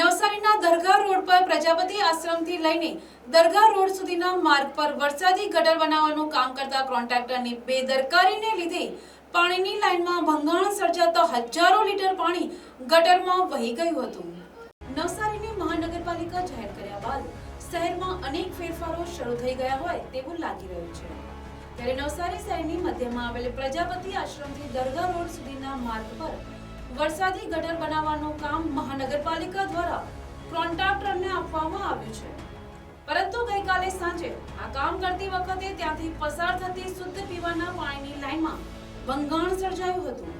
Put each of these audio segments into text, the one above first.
નવસારીના દરગાહ રોડ પર પ્રજાપતિ આશ્રમથી લઈને દરગાહ રોડ સુધીના માર્ગ પર વરસાદી ગટર બનાવવાનું કામ કરતા કોન્ટ્રાક્ટરની બેદરકારીને લીધે પાણીની લાઇનમાં ભંગાણ સર્જાતા હજારો લીટર પાણી ગટરમાં વહી ગયું હતું. નવસારીની મહાનગરપાલિકા જાહેર કર્યા બાદ શહેરમાં અનેક ફેરફારો શરૂ થઈ ગયા હોય તેવું લાગી રહ્યું છે. ત્યારે નવસારી શહેરની મધ્યમાં આવેલ પ્રજાપતિ આશ્રમથી દરગાહ રોડ સુધીના માર્ગ પર વરસાદી ગટર બનાવવાનું કામ મહાનગરપાલિકા દ્વારા કોન્ટ્રાક્ટરને આપવામાં આવ્યું છે. પરંતુ ગઈકાલે સાંજે આ કામ કરતી વખતે ત્યાંથી પસાર થતી શુદ્ધ પીવાના પાણીની લાઈનમાં ભંગાણ સર્જાયું હતું,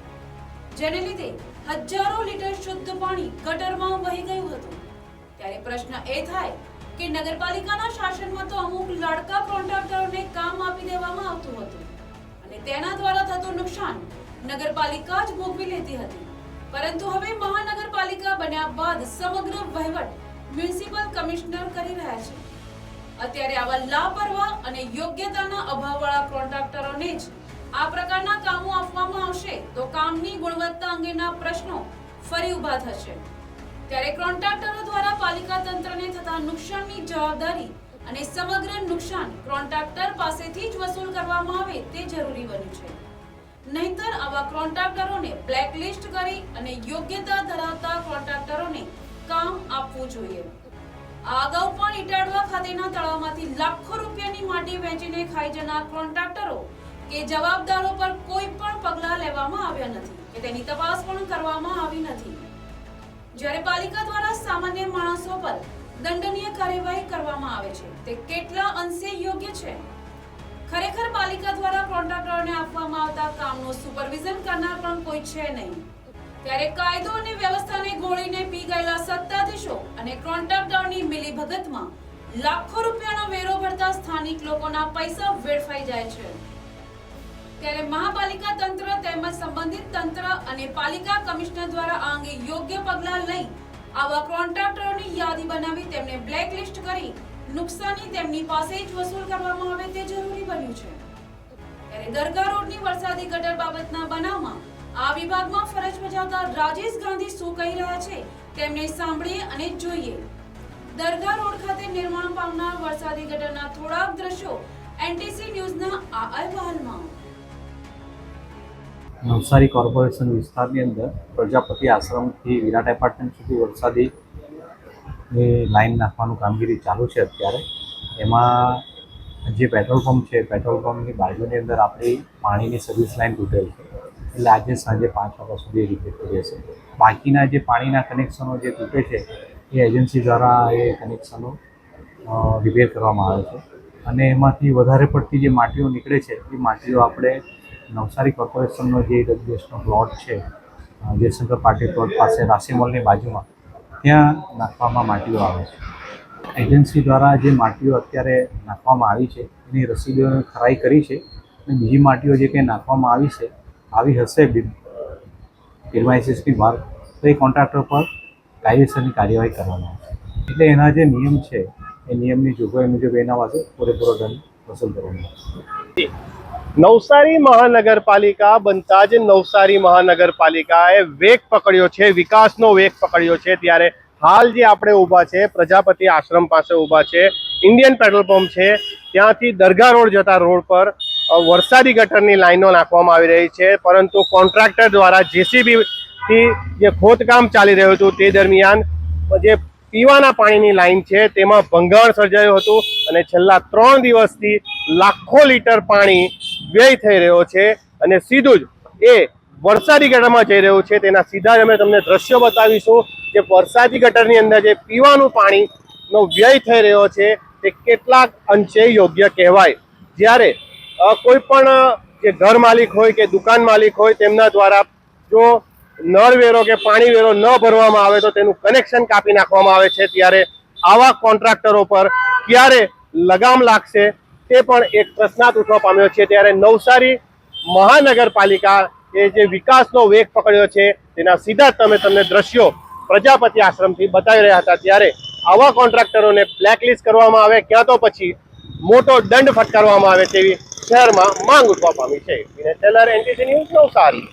જેને લીધે હજારો લીટર શુદ્ધ પાણી ગટરમાં વહી ગયું હતું. ત્યારે પ્રશ્ન એ થાય કે નગરપાલિકાના શાસનમાં તો અમુક લાડકા કોન્ટ્રાક્ટરોને કામ આપી દેવામાં આવતું હતું, અને તેના દ્વારા થતું નુકસાન નગરપાલિકા જ ભોગવી લેતી હતી. પરંતુ હવે મહાનગરપાલિકા બન્યા બાદ સમગ્ર વહીવટ મ્યુનિસિપલ કમિશનર કરી રહ્યા છે. અત્યારે આવા લાપરવાહ અને યોગ્યતાના અભાવવાળા કોન્ટ્રાક્ટરોને જ આ પ્રકારના કામો આપવામાં આવશે તો કામની ગુણવત્તા અંગેના પ્રશ્નો ફરી ઊભા થશે. ત્યારે કોન્ટ્રાક્ટરો દ્વારા પાલિકા તંત્રને થતા નુકસાનની જવાબદારી અને સમગ્ર નુકસાન કોન્ટ્રાક્ટર પાસેથી જ વસૂલ કરવામાં આવે તે જરૂરી બન્યું છે. નહીતર આવા કોન્ટ્રાક્ટરોને બ્લેકલિસ્ટ કરી અને યોગ્યતા ધરાવતા કોન્ટ્રાક્ટરોને કામ આપવું જોઈએ. આ અગાઉ પણ ઇટાડવા ખાતેના તળાવમાંથી લાખો રૂપિયાની માટી વેચીને ખાઈ જનાર કોન્ટ્રાક્ટરો કે જવાબદારો પર કોઈ પણ પગલાં લેવામાં આવ્યા નથી કે તેની તપાસ પણ કરવામાં આવી નથી. જ્યારે પાલિકા દ્વારા સામાન્ય માણસો પર દંડનીય કાર્યવાહી કરવામાં આવે છે, તે કેટલા અંશે યોગ્ય છે? કોન્ટ્રાક્ટરોને આપવામાં આવતા કામનું સુપરવિઝન કરનાર પણ કોઈ છે નહીં. ત્યારે કાયદો અને વ્યવસ્થાને ગોળીને પી ગયેલા સત્તાધીશો અને કોન્ટ્રાક્ટરોની મિલીભગતમાં લાખો રૂપિયાનો વેરો ભરતા સ્થાનિક લોકોના પૈસા વેડફાઈ જાય છે. ત્યારે મહાપાલિકા તંત્ર તેમજ સંબંધિત તંત્ર અને પાલિકા કમિશનર દ્વારા આ અંગે યોગ્ય પગલાં લઈ આવા કોન્ટ્રાક્ટરોની યાદી બનાવી તેમને બ્લેકલિસ્ટ કરી નુકસાની તેમની પાસે જ વસૂલ કરવામાં આવે તે જરૂરી બન્યું છે. ત્યારે દરગાહ રોડની વરસાદી ગટર બાબતના બનાવમાં આ વિભાગમાં ફરજ બજાવતા રાજેશ ગાંધી શું કહી રહ્યા છે તેમને સાંભળીએ અને જોઈએ. દરગાહ રોડ ખાતે નિર્માણ પામનાર વરસાદી ગટરના થોડાક દ્રશ્યો એનટીસી ન્યૂઝના આ અહેવાલમાં. નવસારી કોર્પોરેશન વિસ્તારની અંદર પ્રજાપતિ આશ્રમથી વિરાટ એપાર્ટમેન્ટ સુધી વરસાદી લાઈન નાખવાનું કામગીરી ચાલુ છે અત્યારે. એમાં જે પેટ્રોલ પંપ છે, પેટ્રોલ પંપની બાજુની અંદર આપણી પાણીની સર્વિસ લાઈન તૂટેલ છે. એટલે આજે સાંજે પાંચ વાગ્યા સુધી રિપેર થઈ જશે. બાકીના જે પાણીના કનેક્શનો જે તૂટે છે, એ એજન્સી દ્વારા એ કનેક્શનો રિપેર કરવામાં આવે છે. અને એમાંથી વધારે પડતી જે માટીઓ નીકળે છે, એ માટીઓ આપણે નવસારી કોર્પોરેશનનો જે દેશનો પ્લોટ છે જયશંકર પાટીલ પ્લોટ પાસે રાશી મોલની બાજુમાં, ત્યાં નાખવામાં માટીઓ આવે છે. એજન્સી દ્વારા જે માટીઓ અત્યારે નાખવામાં આવી છે, એની રસીદોની ખરાઈ કરી છે અને બીજી માટીઓ જે કંઈ નાખવામાં આવી છે, આવી હશે પ્રિમાઇસીસની બહાર, તો એ કોન્ટ્રાક્ટર પર કાયદેસરની કાર્યવાહી કરવામાં એટલે એના જે નિયમ છે, એ નિયમની જોગવાઈ મુજબ એના પાસે પૂરેપૂરો દંડ વસૂલ કરવામાં નવસારી મહાનગરપાલિકા બનતા જ નવસારી મહાનગરપાલિકાએ વેગ પકડ્યો છે, વિકાસનો વેગ પકડ્યો છે, ત્યારે હાલ જે આપણે ઊભા છે, પ્રજાપતિ આશ્રમ પાસે ઊભા છે, ઇન્ડિયન પેટ્રોલ પંપ છે, ત્યાંથી દરગાહ રોડ જતા રોડ પર વરસાદી ગટરની લાઈનો નાખવામાં આવી રહી છે, પરંતુ કોન્ટ્રાક્ટર દ્વારા જેસીબીથી જે ખોદકામ ચાલી રહ્યું હતું તે દરમિયાન, જે પીવાના પાણીની લાઈન છે તેમાં ભંગાણ સર્જાયું હતું અને છેલ્લા ત્રણ દિવસથી લાખો લીટર પાણી વ્યય થઈ રહ્યો છે અને સીધું જ એ વરસાદી ગટરમાં જઈ રહ્યું છે. તેના સીધા અમે તમને દ્રશ્યો બતાવીશું કે વરસાદી ગટરની અંદર જે પીવાનું પાણીનો વ્યય થઈ રહ્યો છે તે કેટલાક અંશે યોગ્ય કહેવાય. જ્યારે કોઈ પણ, જે ઘર માલિક હોય કે દુકાન માલિક હોય તેમના દ્વારા જો નળ વેરો કે પાણી વેરો ન ભરવામાં આવે તો તેનું કનેક્શન કાપી નાખવામાં આવે છે. ત્યારે આવા કોન્ટ્રાક્ટરો પર ક્યારે લગામ લાગશે તે પણ એક પ્રશ્નાર્થ ઉઠવા પામ્યો છે. ત્યારે નવસારી મહાનગરપાલિકા એ જે વિકાસનો વેગ પકડ્યો છે, તેના સીધા તમે તમને દ્રશ્યો પ્રજાપતિ આશ્રમથી બતાવી રહ્યા હતા. ત્યારે આવા કોન્ટ્રાક્ટરોને બ્લેકલિસ્ટ કરવામાં આવે, ક્યાં તો પછી મોટો દંડ ફટકારવામાં આવે તેવી શહેરમાં માંગ ઉઠવા પામી છે. Taylor NTC news Navsari